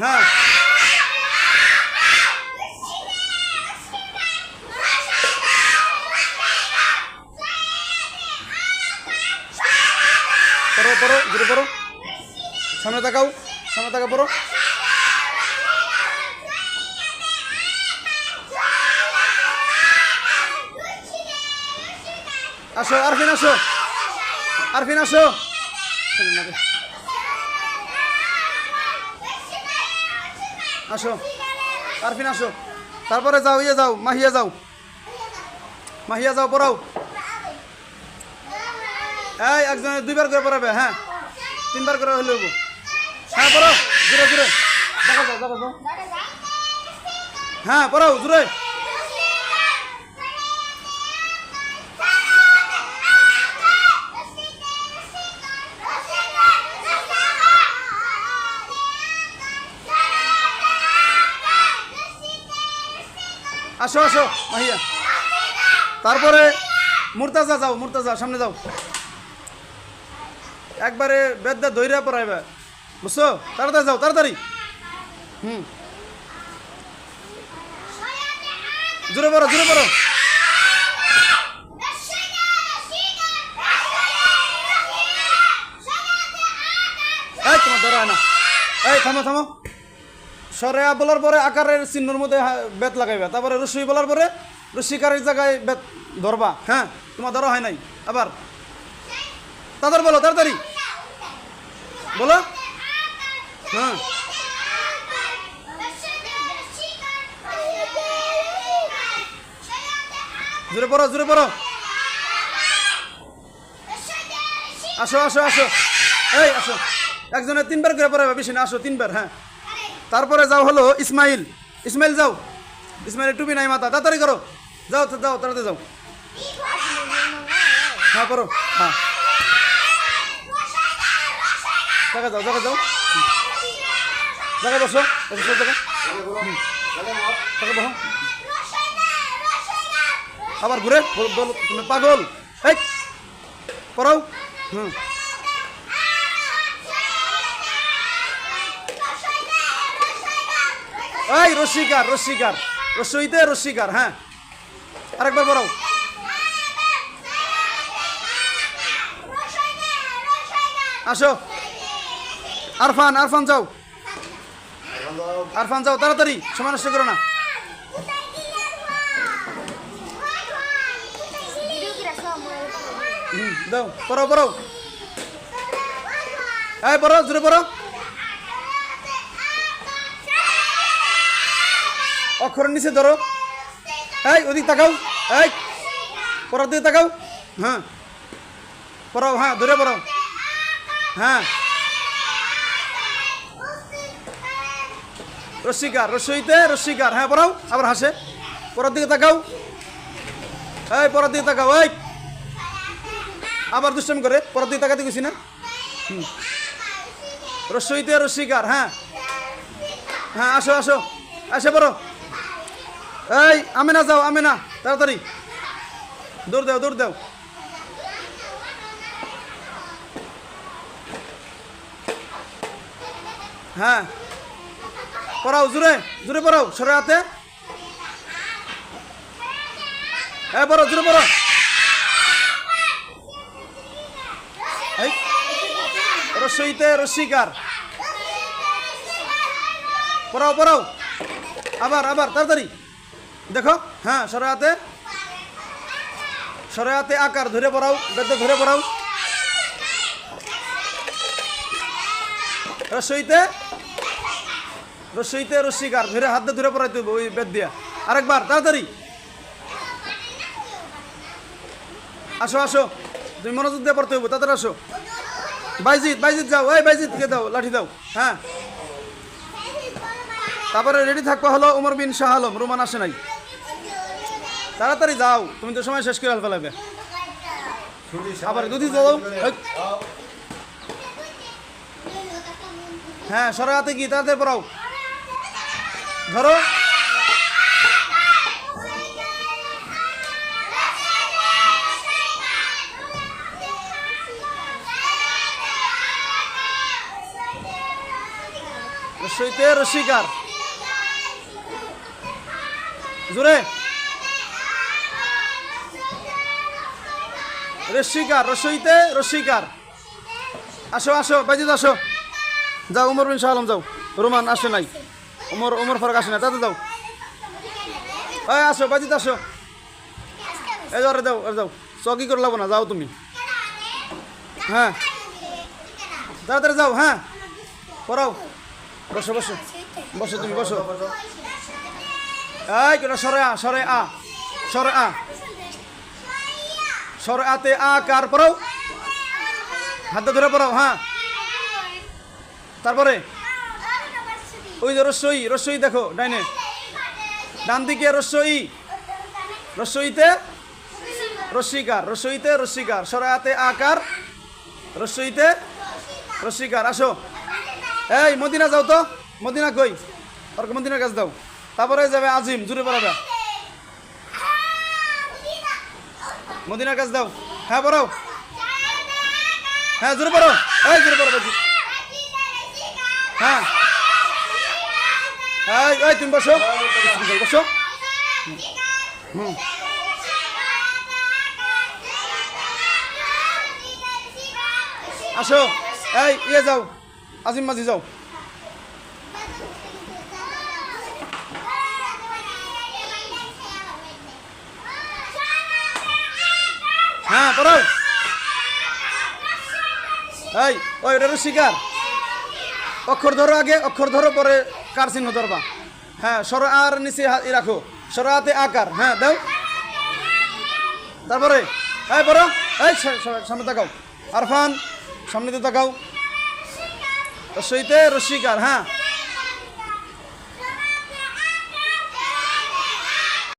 হ্যাঁ পড়ো পড়ো ঘুরে পড়ো। সামনে তাকাও, সামনে তাকা পড়ো। আসো, আরফিন আসো। আরফিন, আসো। আসো। আরফিন, আসো। তারপরে যাও ইয়ে যাও, মাহিয়া যাও। মাহিয়া যাও, পড়াও। এই, একজনে দুইবার করে পড়াবে হ্যাঁ। তিনবার করে হলে হ্যাঁ পড়াও। জুড়ে জুড়ে দেখা যাও দেখা যাও হ্যাঁ পড়াও জুড়ে আসো আসো, মাহিয়া। তারপরে মুরতাজা যাও, মুরতাজা, সামনে যাও। একবারে বেদা দইরা পড়াইবে বুঝছ? তাড়াতাড়ি যাও, তাড়াতাড়ি। হুম। জোরে পড়ো জোরে পড়ো। এই, তোমার ধরা না। এই, থামো থামো। সরেয়া বলার পরে আকারের চিহ্নর মধ্যে বেত লাগাইবা। তারপরে রসুই বলার পরে রসিকারের জায়গায় বেত ধরবা। হ্যাঁ তোমার ধরা হয় নাই। আবার তাদের বলো, তাড়াতাড়ি। বলো। হ্যাঁ। জোরে পড়ো জোরে পড়ো। আসো আসো আসো। এই, আসো। একজনে তিনবার করে পড়াবে বেশি না, আসো, তিনবার হ্যাঁ। তারপরে যাও হলো ইসমাইল। ইসমাইল যাও। ইসমাইলের টুপি নাই মাথা, তাড়াতাড়ি করো। যাও যাও, তাড়াতাড়ি যাও। হ্যাঁ করো হ্যাঁ। যাও, জায়গা যাও। জায়গায় বসো বসো বসো। আবার ঘুরে বল, তুমি পাগল। এই, পড়াও। হুম। এই রসিকার রসিকার রসইতে রসিকার হ্যাঁ। আরেকবার পড়াও। আসো। আরফান আরফান যাও। আরফান যাও, তাড়াতাড়ি, সময় নষ্ট করো না। দাও, পড়াও পড়াও। এই, পড়াও, জোরে পড়াও। অক্ষরের নিচে ধরো। এই, ওদিক তাকাও। এই, পড়ার দিকে তাকাও। হ্যাঁ। পড়াও হ্যাঁ ধরে পড়াও। হ্যাঁ। রসিকার রসইতে রসিকার। হ্যাঁ পড়াও, আবার হাসে। পড়ার দিকে তাকাও। এই, পড়ার দিকে তাকাও। এই। আবার দুষ্টামি করে, পড়ার দিকে তাকাতে গেছি না। রসইতে রসিকার হ্যাঁ। হ্যাঁ আসো আসো। আসে পড়ো। এই, আমেনা যাও, আমেনা, তাড়াতাড়ি। দৌড় দাও দৌড় দাও। হ্যাঁ। পড়াও জুড়ে জুড়ে পড়াও, সরে হাতে। হ্যাঁ পড়ো জুড়ে পড়ো রসইতে রসিকার পড়াও পড়াও। আবার আবার, তাড়াতাড়ি। দেখো হ্যাঁ সরে হাতে। সরে হাতে আকার, ধরে পড়াও, বেদ ধরে পড়াও। রসইতে রসইতে রসিকার, ধরে হাত ধরে পড়াইতে হবে ওই বেদ দিয়া। আরেকবার, তাড়াতাড়ি। আসো আসো, তুমি মনোযোগ দিয়ে পড়তে হইব, তাড়াতাড়ি আসো। বাইজিৎ বাইজিৎ যাও, এই বাইজিৎকে দাও, লাঠি দাও হ্যাঁ। তারপরে রেডি থাকবা হলো উমর বিন শাহ আলম, রোমান আসে নাই। তাড়াতাড়ি যাও, তুমি তো সময় শেষ করে ফেলাবে আবার দুধি যাও হ্যাঁ সরা হাতে কি তাড়াতাড়ি পড়াও। ধরো। রসিকার। জোরে। রসিকার, রসইতে রসিকার। আসো আসো বাইজিদ আসো। যাও, উমর বিন আলম যাও। রোমান আসে নাই। উমর উমর ফারুক আসে না তাতে যাও। এই, আসো বাইজিদ আসো। এই যাও যাও আরে যাও চকি করে লাগবো না, যাও তুমি। হ্যাঁ। তাড়াতাড়ি যাও হ্যাঁ। পড়াও। বসো বসো। বসো তুমি, বসো। এই কেন সরে আ সরে আ। সরে আ। সরে আতে আ কার পড়াও হাতে ধরে পড়াও হ্যাঁ। তারপরে? ওই যে রসই রসই দেখো, ডাইনে। ডান দিকে রসই। রসইতে রসিকার রসইতে রসিকার সরায়াতে আকার। রসইতে রসিকার, আসো। এই, মদিনা যাও তো। মদিনা কই? ওর মদিনার কাছে দাও। তারপরে যাবে আজিম, জুড়ে পড়াবে। মদিনার কাছে দাও হ্যাঁ পড়াও হ্যাঁ জুড়ে পড়ো। এই জুড়ে পড়ো বাজি। হ্যাঁ। এই এই, তুমি বসো। বসো। হুম। আসো। এই ইয়ে যাও। আজিম মাঝি যাও। পড়াও এই, ওই, ওটা শিকার। অক্ষর ধরো আগে, অক্ষর ধরো পরে কার চিহ্ন ধরবা। হ্যাঁ সর আর নিচে রাখো। সরাতে আকার হ্যাঁ দাও। তারপরে, এই, পড়ো। এই সামনে তাকাও। আরফান সামনে তো তাকাও। রসইতে রসিকার হ্যাঁ।